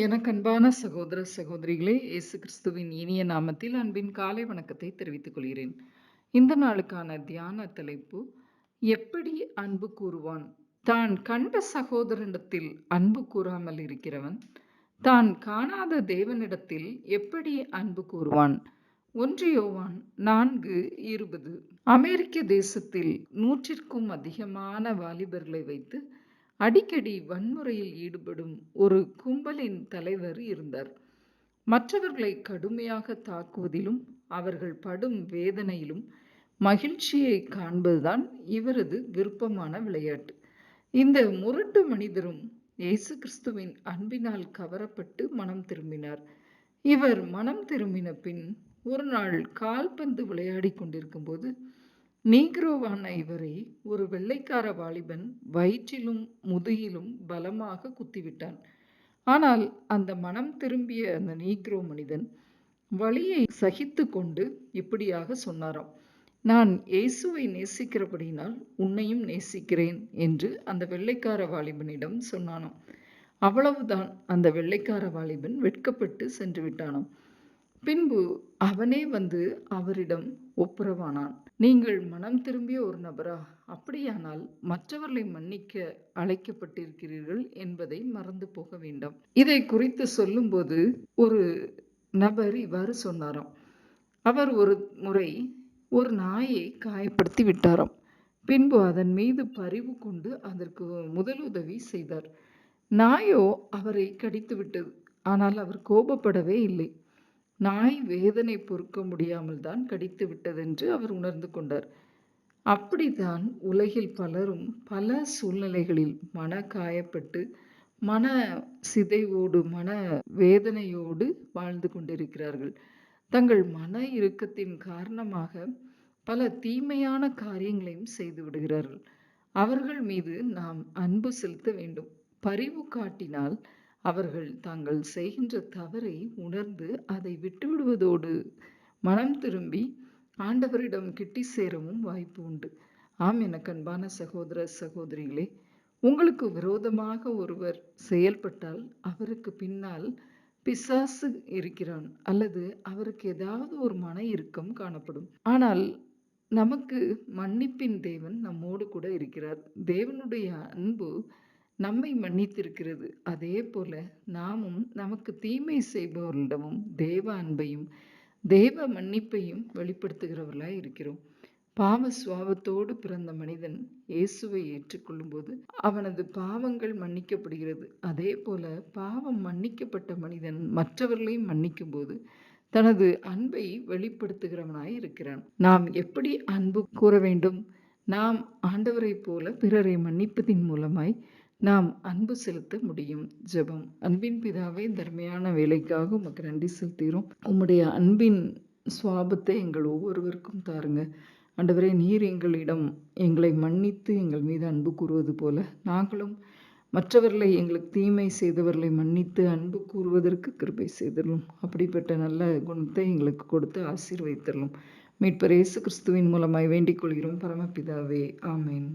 எனக்கு அன்பான சகோதர சகோதரிகளே இயேசு கிறிஸ்துவின் இனிய நாமத்தில் அன்பின் காலை வணக்கத்தை தெரிவித்துக் கொள்கிறேன். இந்த நாளுக்கான தியான தலைப்பு எப்படி அன்பு கூறுவான்? தான் கண்ட சகோதரனிடத்தில் அன்பு கூறாமல் இருக்கிறவன் தான் காணாத தேவனிடத்தில் எப்படி அன்பு கூறுவான்? ஒன்று யோவான் நான்கு இருபது. அமெரிக்க தேசத்தில் நூற்றிற்கும் அதிகமான வாலிபர்களை வைத்து அடிக்கடி வன்முறையில் ஈடுபடும் ஒரு கும்பலின் தலைவர் இருந்தார். மற்றவர்களை கடுமையாக தாக்குவதிலும் அவர்கள் படும் வேதனையிலும் மகிழ்ச்சியை காண்பதுதான் இவரது விருப்பமான விளையாட்டு. இந்த முரட்டு மனிதரும் இயேசு கிறிஸ்துவின் அன்பினால் கவரப்பட்டு மனம் திரும்பினார். இவர் மனம் திரும்பின பின் ஒரு நாள் கால்பந்து விளையாடி கொண்டிருக்கும் போது நீக்ரோவான இவரை ஒரு வெள்ளைக்கார வாலிபன் வயிற்றிலும் முதுகிலும் பலமாக குத்திவிட்டான். ஆனால் அந்த மனம் திரும்பிய அந்த நீக்ரோ மனிதன் வழியை சகித்து கொண்டு இப்படியாக சொன்னாராம் நான் இயேசுவை நேசிக்கிறபடினால் உன்னையும் நேசிக்கிறேன் என்று அந்த வெள்ளைக்கார வாலிபனிடம் சொன்னானாம். அவ்வளவுதான் அந்த வெள்ளைக்கார வாலிபன் வெட்கப்பட்டு சென்று விட்டானாம். பின்பு அவனே வந்து அவரிடம் ஒப்புரவானான். நீங்கள் மனம் திரும்பிய ஒரு நபரா? அப்படியானால் மற்றவர்களை மன்னிக்க அழைக்கப்பட்டிருக்கிறீர்கள் என்பதை மறந்து போக வேண்டாம். இதை குறித்து சொல்லும்போது ஒரு நபர் இவ்வாறு சொன்னாராம். அவர் ஒரு முறை ஒரு நாயை காயப்படுத்தி விட்டாராம். பின்பு அதன் மீது பரிவு கொண்டு அதற்கு முதலுதவி செய்தார். நாயோ அவரை கடித்து விட்டது. ஆனால் அவர் கோபப்படவே இல்லை. நாய் வேதனை பொறுக்க முடியாமல் தான் கடித்து விட்டதென்று அவர் உணர்ந்து கொண்டார். அப்படித்தான் உலகில் பலரும் பல சூழ்நிலைகளில் மன காயப்பட்டு மன சிதைவோடு மன வேதனையோடு வாழ்ந்து கொண்டிருக்கிறார்கள். தங்கள் மன இறுக்கத்தின் காரணமாக பல தீமையான காரியங்களையும் செய்து விடுகிறார்கள். அவர்கள் மீது நாம் அன்பு செலுத்த வேண்டும். பரிவு காட்டினால் அவர்கள் தாங்கள் செய்கின்ற தவறை உணர்ந்து அதை விட்டுவிடுவதோடு மனம் திரும்பி ஆண்டவரிடம் கிட்டி சேரவும் வாய்ப்பு உண்டு. ஆம் என கண்பான சகோதர சகோதரிகளே உங்களுக்கு விரோதமாக ஒருவர் செயல்பட்டால் அவருக்கு பின்னால் பிசாசு இருக்கிறான் அல்லது அவருக்கு ஏதாவது ஒரு மன இறுக்கம் காணப்படும். ஆனால் நமக்கு மன்னிப்பின் தேவன் நம்மோடு கூட இருக்கிறார். தேவனுடைய அன்பு நம்மை மன்னித்திருக்கிறது. அதே போல நாமும் நமக்கு தீமை செய்பவர்களிடமும் தேவ அன்பையும் தேவ மன்னிப்பையும் வெளிப்படுத்துகிறவர்களாய் இருக்கிறோம். பாவ சுவாபத்தோடு பிறந்த மனிதன் இயேசுவை ஏற்றுக்கொள்ளும் போது அவனது பாவங்கள் மன்னிக்கப்படுகிறது. அதே போல பாவம் மன்னிக்கப்பட்ட மனிதன் மற்றவர்களையும் மன்னிக்கும் போது தனது அன்பை வெளிப்படுத்துகிறவனாய் இருக்கிறான். நாம் எப்படி அன்பு கூற வேண்டும்? நாம் ஆண்டவரை போல பிறரை மன்னிப்பதின் மூலமாய் நாம் அன்பு செலுத்த முடியும். ஜெபம். அன்பின் பிதாவை தர்மையான வேலைக்காக உமக்கு நன்றி செலுத்துகிறோம். உம்முடைய அன்பின் சுவாபத்தை எங்கள் ஒவ்வொருவருக்கும் தாருங்க. ஆண்டவரே நீர் எங்களிடம் எங்களை மன்னித்து எங்கள் மீது அன்பு கூறுவது போல நாங்களும் மற்றவர்களை எங்களுக்கு தீமை செய்தவர்களை மன்னித்து அன்பு கூறுவதற்கு கிருபை செய்தரலும் அப்படிப்பட்ட நல்ல குணத்தை எங்களுக்கு கொடுத்து ஆசீர்வைத்தரலும் மீட்பர் இயேசு கிறிஸ்துவின் மூலமாய் வேண்டிக் கொள்கிறோம். பரமபிதாவே ஆமேன்.